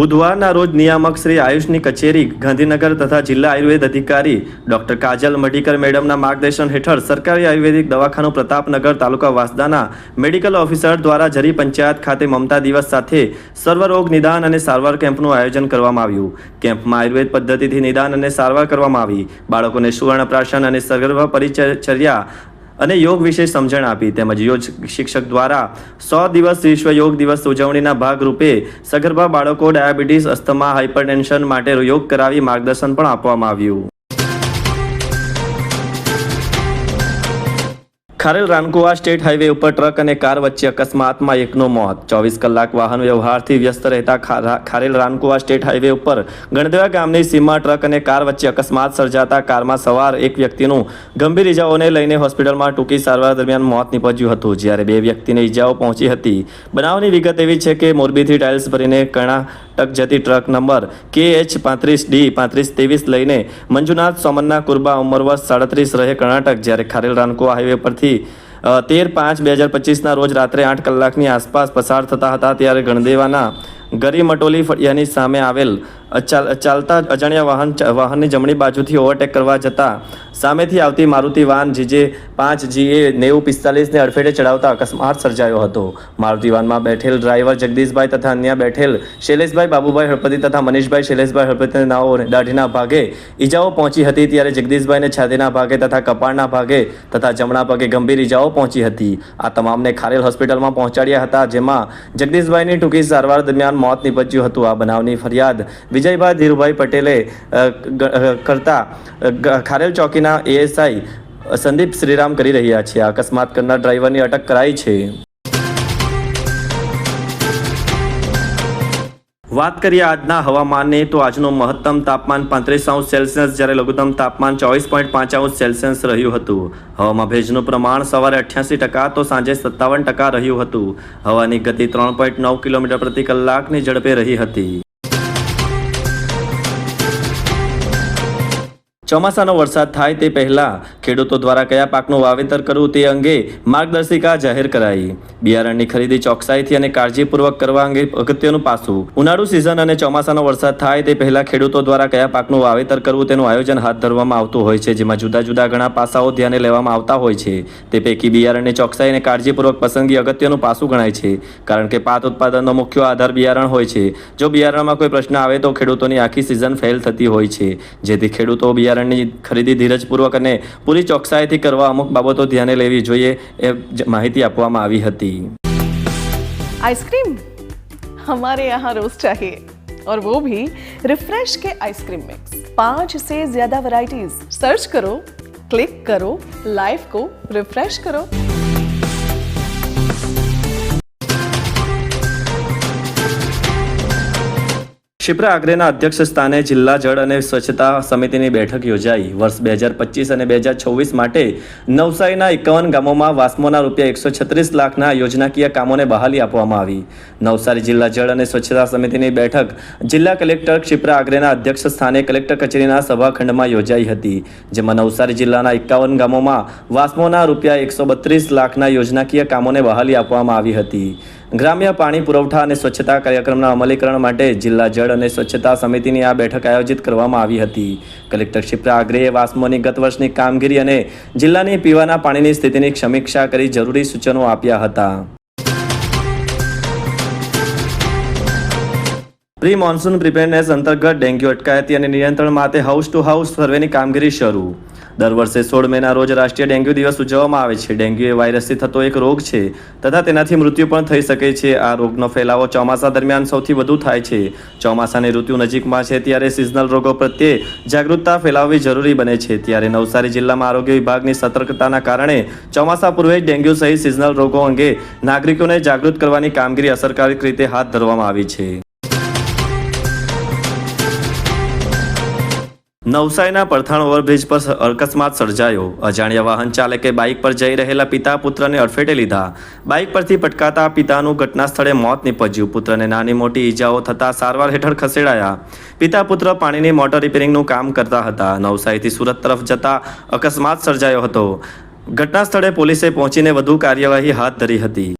બુધવારના રોજ નિયામક શ્રી આયુષની કચેરી, ગાંધીનગર તથા જિલ્લા આયુર્વેદ અધિકારી ડોક્ટર કાજલ મડીકર મેડમના માર્ગદર્શન હેઠળ સરકારી આયુર્વેદિક દવાખાનું પ્રતાપનગર તાલુકા વાસદાના મેડિકલ ઓફિસર દ્વારા જરી પંચાયત ખાતે મમતા દિવસ સાથે સર્વરોગ નિદાન અને સારવાર કેમ્પનું આયોજન કરવામાં આવ્યું. કેમ્પમાં આયુર્વેદ પદ્ધતિથી નિદાન અને સારવાર કરવામાં આવી. બાળકોને સુવર્ણ પ્રાશન અને સગર્ભ પરિચર્યા અને યોગ વિશે સમજણ આપી તેમજ યોગ શિક્ષક દ્વારા સો દિવસ વિશ્વ યોગ દિવસ ઉજવણીના ભાગરૂપે સગર્ભા બાળકો ડાયાબિટીસ, અસ્થમા હાઇપરટેન્શન માટે યોગ કરાવી માર્ગદર્શન પણ આપવામાં આવ્યું. ખારેલ રાનકુવા સ્ટેટ હાઈવે ઉપર ટ્રક અને કાર વચ્ચે અકસ્માતમાં એકનો મોત. ચોવીસ કલાક વાહન વ્યવહારથી વ્યસ્ત રહેતા ખારેલ રાનકુવા સ્ટેટ હાઈવે ઉપર ગણદેવા ગામની સીમા ટ્રક અને કાર વચ્ચે અકસ્માત સર્જાતા કારમાં સવાર એક વ્યક્તિનું ગંભીર ઇજાઓને લઈને હોસ્પિટલમાં ટૂંકી સારવાર દરમિયાન મોત નીપજ્યું હતું. જ્યારે બે વ્યક્તિને ઇજાઓ પહોંચી હતી. બનાવની વિગત એવી છે કે મોરબીથી ટાઇલ્સ ભરીને કર્ણાટક જતી ટ્રક નંબર કે એચ પાંત્રીસ ડી પાંત્રીસ ત્રેવીસ લઈને મંજુનાથ સોમનના કુરબા ઉંમર વર્ષ સાડત્રીસ રહે કર્ણાટક, જ્યારે ખારેલ રાનકુવા હાઈવે પરથી તેર પાંચ બે હજાર પચીસના રોજ રાત્રે આઠ કલાકની આસપાસ પસાર થતા હતા, ત્યારે ગણદેવાના ગરી મટોલી ફળિયાની સામે આવેલ ચાલતા અજાણ્યા વાહન વાહનની જમણી બાજુથી ઓવરટેક કરવા જતા સામેથી આવતી મારુતિ વાન જીજે પાંચ જીએ નેવું પિસ્તાલીસને અડફેટે ચડાવતા અકસ્માત સર્જાયો હતો. મારુતિ વાનમાં બેઠેલ ડ્રાઈવર જગદીશભાઈ તથા અન્ય બેઠેલ શૈલેષભાઈ બાબુભાઈ હળપતિ તથા મનીષભાઈ શૈલેષભાઈ હળપતિના નાઓ દાઢીના ભાગે ઈજાઓ પહોંચી હતી ત્યારે જગદીશભાઈને છાતીના ભાગે તથા કપાળના ભાગે તથા જમણા પગે ગંભીર ઈજાઓ પહોંચી હતી. આ તમામને ખારેલ હોસ્પિટલમાં પહોંચાડ્યા હતા, જેમાં જગદીશભાઈની ટૂંકી સારવાર દરમિયાન મોત નીપજ્યું હતું. આ બનાવની ફરિયાદ વિજયભાઈ ધીરુભાઈ પટેલે કરતા ખારેલ ચોકીના એએસઆઈ સંદીપ શ્રીરામ કરી રહ્યા છે. અકસ્માત કરનાર ડ્રાઈવરની અટક કરાઈ છે. વાત કરીએ આજના હવામાનની, તો આજનું મહત્તમ તાપમાન પાંત્રીસ અંશ સેલ્સિયસ, જ્યારે લઘુત્તમ તાપમાન ચોવીસ પોઈન્ટ પાંચ અંશ સેલ્સિયસ રહ્યું હતું. હવામાં ભેજનું પ્રમાણ સવારે અઠ્યાસી ટકા તો સાંજે સત્તાવન ટકા રહ્યું હતું. હવાની ગતિ ત્રણ પોઈન્ટ નવ કિલોમીટર પ્રતિ કલાકની ઝડપે રહી હતી. ચોમાસાનો વરસાદ થાય તે પહેલા ખેડૂતો દ્વારા કયા પાકનું વાવેતર કરવું તે અંગે માર્ગદર્શિકા જાહેર કરાઈ. બિયારણની ખરીદી ચોકસાઈથી અને કાળજીપૂર્વક કરવા અંગે અગત્યનું પાસું. ઉનાળુ સિઝન અને ચોમાસાનો વરસાદ થાય તે પહેલા ખેડૂતો દ્વારા કયા પાકનું વાવેતર કરવું તેનું આયોજન હાથ ધરવામાં આવતું હોય છે, જેમાં જુદા જુદા ઘણા પાસાઓ ધ્યાને લેવામાં આવતા હોય છે. તે પૈકી બિયારણની ચોકસાઈ અને કાળજીપૂર્વક પસંદગી અગત્યનું પાસું ગણાય છે, કારણ કે પાક ઉત્પાદનનો મુખ્ય આધાર બિયારણ હોય છે. જો બિયારણમાં કોઈ પ્રશ્ન આવે તો ખેડૂતોની આખી સિઝન ફેલ થતી હોય છે, જેથી ખેડૂતો બિયારણની ખરીદી ધીરજપૂર્વક અને પૂરી ચોકસાઈથી કરવા અમુક બાબતો ધ્યાને લેવી જોઈએ એ જ માહિતી આપવામાં આવી હતી आइसक्रीम हमारे यहाँ रोज चाहिए और वो भी रिफ्रेश के आइसक्रीम मिक्स पांच से ज्यादा वैरायटीज सर्च करो क्लिक करो लाइफ को रिफ्रेश करो શિપ્રા આગ્રેના અધ્યક્ષ સ્થાને જિલ્લા જળ અને સ્વચ્છતા સમિતિની બેઠક યોજાઈ. વર્ષ બે હજાર પચીસ અને બે હજાર છવ્વીસ માટે નવસારીના એકાવન ગામોમાં વાસ્મોના રૂપિયા એકસો છત્રીસ લાખના યોજનાકીય કામોને બહાલી આપવામાં આવી. નવસારી જિલ્લા જળ અને સ્વચ્છતા સમિતિની બેઠક જિલ્લા કલેક્ટર ક્ષિપ્રા આગ્રેના અધ્યક્ષ સ્થાને કલેક્ટર કચેરીના સભાખંડમાં યોજાઈ હતી, જેમાં નવસારી જિલ્લાના એકાવન ગામોમાં વાસ્મોના રૂપિયા એકસો બત્રીસ લાખના યોજનાકીય કામોને બહાલી આપવામાં આવી હતી. ગ્રામ્ય પાણી પુરવઠા અને સ્વચ્છતા કાર્યક્રમના અમલીકરણ માટે જિલ્લા જળ અને સ્વચ્છતા સમિતિની આ બેઠક આયોજિત કરવામાં આવી હતી. કલેક્ટર ક્ષિપ્રા આગ્રેએ વાસ્મોની ગત વર્ષની કામગીરી અને જિલ્લાની પીવાના પાણીની સ્થિતિની સમીક્ષા કરી જરૂરી સૂચનો આપ્યા હતા. પ્રી મોન્સૂન પ્રિપેરનેસ અંતર્ગત ડેન્ગ્યુ અટકાયતી અને નિયંત્રણ માટે હાઉસ ટુ હાઉસ સર્વેની કામગીરી શરૂ. દર વર્ષે સોળ મેના રોજ રાષ્ટ્રીય ડેન્ગ્યુ દિવસ ઉજવવામાં આવે છે. ડેન્ગ્યુ એ વાયરસથી થતો એક રોગ છે તથા તેનાથી મૃત્યુ પણ થઈ શકે છે. આ રોગનો ફેલાવો ચોમાસા દરમિયાન સૌથી વધુ થાય છે. ચોમાસાની ઋતુ નજીકમાં છે ત્યારે સિઝનલ રોગો પ્રત્યે જાગૃતતા ફેલાવવી જરૂરી બને છે. ત્યારે નવસારી જિલ્લામાં આરોગ્ય વિભાગની સતર્કતાના કારણે ચોમાસા પૂર્વે ડેન્ગ્યુ સહિત સિઝનલ રોગો અંગે નાગરિકોને જાગૃત કરવાની કામગીરી અસરકારક રીતે હાથ ધરવામાં આવી છે. નવસારીના પરથાણ ઓવરબ્રિજ પર અકસ્માત સર્જાયો. અજાણ્યા વાહન ચાલકે બાઇક પર જઈ રહેલા પિતા પુત્રને અડફેટે લીધા. બાઇક પરથી પટકાતા પિતાનું ઘટના સ્થળે મોત નીપજ્યું. પુત્રને નાની મોટી ઈજાઓ થતાં સારવાર હેઠળ ખસેડાયા. પિતા પુત્ર પાણીની મોટર રિપેરિંગનું કામ કરતા હતા. નવસારીથી સુરત તરફ જતા અકસ્માત સર્જાયો હતો. ઘટના સ્થળે પોલીસે પહોંચીને વધુ કાર્યવાહી હાથ ધરી હતી.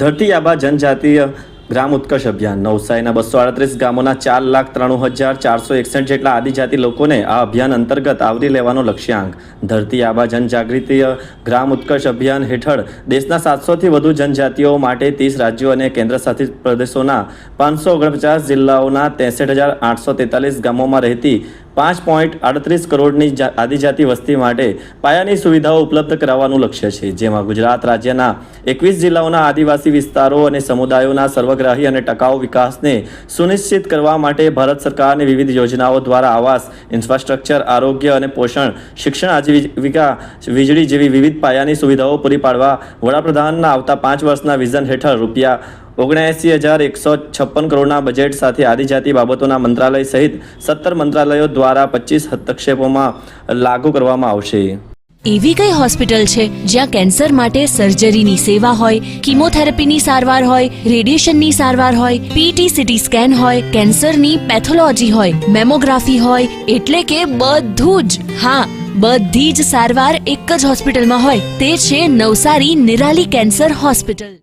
ધરતી આબા જનજાતીય ગ્રામ ઉત્કર્ષ અભિયાન. નવસારીના બસો આડત્રીસ ગામોના ચાર લાખ ત્રાણું હજાર ચારસો એકસઠ જેટલા આદિજાતિ લોકોને આ અભિયાન અંતર્ગત આવરી લેવાનો લક્ષ્યાંક. ધરતી આબા જનજાગૃતિય ગ્રામ ઉત્કર્ષ અભિયાન હેઠળ દેશના સાતસોથી વધુ જનજાતિઓ માટે ત્રીસ રાજ્યો અને કેન્દ્રશાસિત પ્રદેશોના પાંચસો ઓગણપચાસ જિલ્લાઓના ત્રેસઠ હજાર આઠસો તેતાલીસ ગામોમાં રહેતી પાંચ પોઈન્ટ આડત્રીસ કરોડની આદિજાતિ વસ્તી માટે પાયાની સુવિધાઓ ઉપલબ્ધ કરાવવાનું લક્ષ્ય છે, જેમાં ગુજરાત રાજ્યના એકવીસ જિલ્લાઓના આદિવાસી વિસ્તારો અને સમુદાયોના સર્વગ્રાહી અને ટકાઉ વિકાસને સુનિશ્ચિત કરવા માટે ભારત સરકારની વિવિધ યોજનાઓ દ્વારા આવાસ, ઇન્ફ્રાસ્ટ્રક્ચર, આરોગ્ય અને પોષણ, શિક્ષણ આજીવિકા, વીજળી જેવી વિવિધ પાયાની સુવિધાઓ પૂરી પાડવા વડાપ્રધાનના આવતા પાંચ વર્ષના વિઝન હેઠળ રૂપિયા ઓગણએંસી હજાર એકસો છપ્પન કરોડના બજેટ સાથે આદિજાતિ બાબતોના મંત્રાલય સહિત સત્તર મંત્રાલયો દ્વારા પચીસ હસ્તક્ષેપોમાં લાગુ કરવામાં આવશે. એવી કઈ હોસ્પિટલ છે જ્યાં કેન્સર માટે સર્જરીની સેવા હોય, કિમોથેરાપીની સારવાર હોય, રેડિયેશનની સારવાર હોય પીટી સીટી સ્કેન હોય, કેન્સરની પેથોલોજી હોય, મેમોગ્રાફી હોય, એટલે કે બધું જ. હા, બધી જ સારવાર એક જ હોસ્પિટલમાં હોય, તે છે નવસારી નિરાલી કેન્સર હોસ્પિટલ.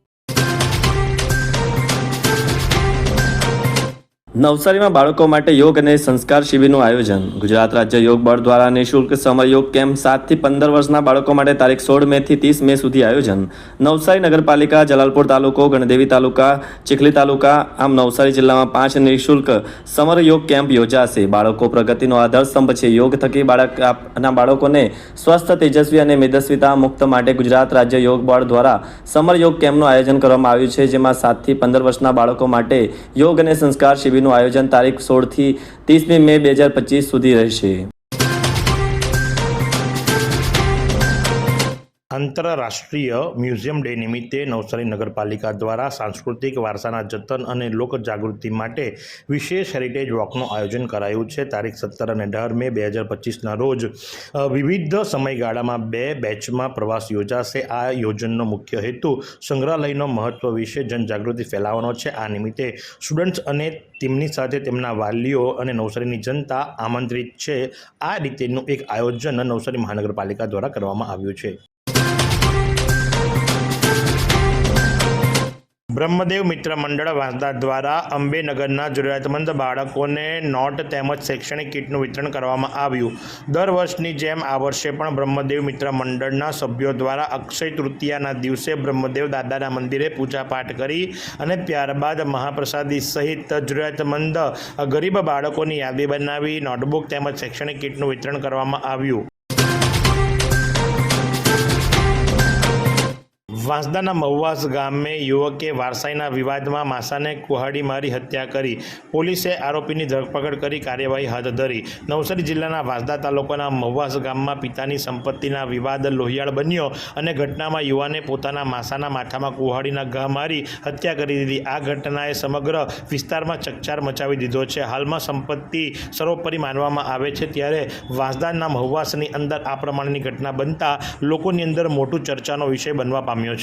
નવસારીમાં બાળકો માટે યોગ અને સંસ્કાર શિબિરનું આયોજન. ગુજરાત રાજ્ય યોગ બોર્ડ દ્વારા નિઃશુલ્ક સમર યોગ કેમ્પ સાતથી પંદર વર્ષના બાળકો માટે તારીખ સોળ મે થી ત્રીસ મે સુધી આયોજન. નવસારી નગરપાલિકા, જલાલપુર તાલુકો, ગણદેવી તાલુકા, ચીખલી તાલુકા, આમ નવસારી જિલ્લામાં પાંચ નિઃશુલ્ક સમર યોગ કેમ્પ યોજાશે. બાળકો પ્રગતિનો આધાર સ્તંભ છે. યોગ થકી બાળકના બાળકોને સ્વસ્થ, તેજસ્વી અને મેદસ્વીતા મુક્ત માટે ગુજરાત રાજ્ય યોગ બોર્ડ દ્વારા સમર યોગ કેમ્પનું આયોજન કરવામાં આવ્યું છે, જેમાં સાતથી પંદર વર્ષના બાળકો માટે યોગ અને સંસ્કાર શિબિરનું આયોજન તારીખ સોળથી ત્રીસમી મે બે હજાર પચીસ સુધી રહેશે. આંતરરાષ્ટ્રીય મ્યુઝિયમ ડે નિમિત્તે નવસારી નગરપાલિકા દ્વારા સાંસ્કૃતિક વારસાના જતન અને લોકજાગૃતિ માટે વિશેષ હેરિટેજ વોકનું આયોજન કરાયું છે. તારીખ સત્તર અને અઢાર મે બે હજાર પચીસના રોજ વિવિધ સમયગાળામાં બે બેચમાં પ્રવાસ યોજાશે. આ યોજનનો મુખ્ય હેતુ સંગ્રહાલયનો મહત્વ વિશે જનજાગૃતિ ફેલાવવાનો છે. આ નિમિત્તે સ્ટુડન્ટ્સ અને તેમની સાથે તેમના વાલીઓ અને નવસારીની જનતા આમંત્રિત છે. આ રીતેનું એક આયોજન નવસારી મહાનગરપાલિકા દ્વારા કરવામાં આવ્યું છે. બ્રહ્મદેવ મિત્ર મંડળ વાંસદા દ્વારા અંબેનગરના જરૂરિયાતમંદ બાળકોને નોટ તેમજ શૈક્ષણિક કીટનું વિતરણ કરવામાં આવ્યું. દર વર્ષની જેમ આ વર્ષે પણ બ્રહ્મદેવ મિત્ર મંડળના સભ્યો દ્વારા અક્ષય તૃતીયાના દિવસે બ્રહ્મદેવ દાદાના મંદિરે પૂજાપાઠ કરી અને ત્યારબાદ મહાપ્રસાદી સહિત જરૂરિયાતમંદ ગરીબ બાળકોની યાદી બનાવી નોટબુક તેમજ શૈક્ષણિક કીટનું વિતરણ કરવામાં આવ્યું. વાંસદાના મહુવાસ ગામે યુવકે વારસાઈના વિવાદમાં માસાને કુહાડી મારી હત્યા કરી. પોલીસે આરોપીની ધરપકડ કરી કાર્યવાહી હાથ ધરી. નવસારી જિલ્લાના વાંસદા તાલુકાના મહુવાસ ગામમાં પિતાની સંપત્તિના વિવાદ લોહિયાળ બન્યો અને ઘટનામાં યુવાને પોતાના માસાના માથામાં કુહાડીના ઘા મારી હત્યા કરી દીધી. આ ઘટનાએ સમગ્ર વિસ્તારમાં ચકચાર મચાવી દીધો છે. હાલમાં સંપત્તિ સર્વોપરી માનવામાં આવે છે ત્યારે વાંસદાના મહુવાસની અંદર આ પ્રમાણેની ઘટના બનતા લોકોની અંદર મોટું ચર્ચાનો વિષય બનવા પામ્યો છે.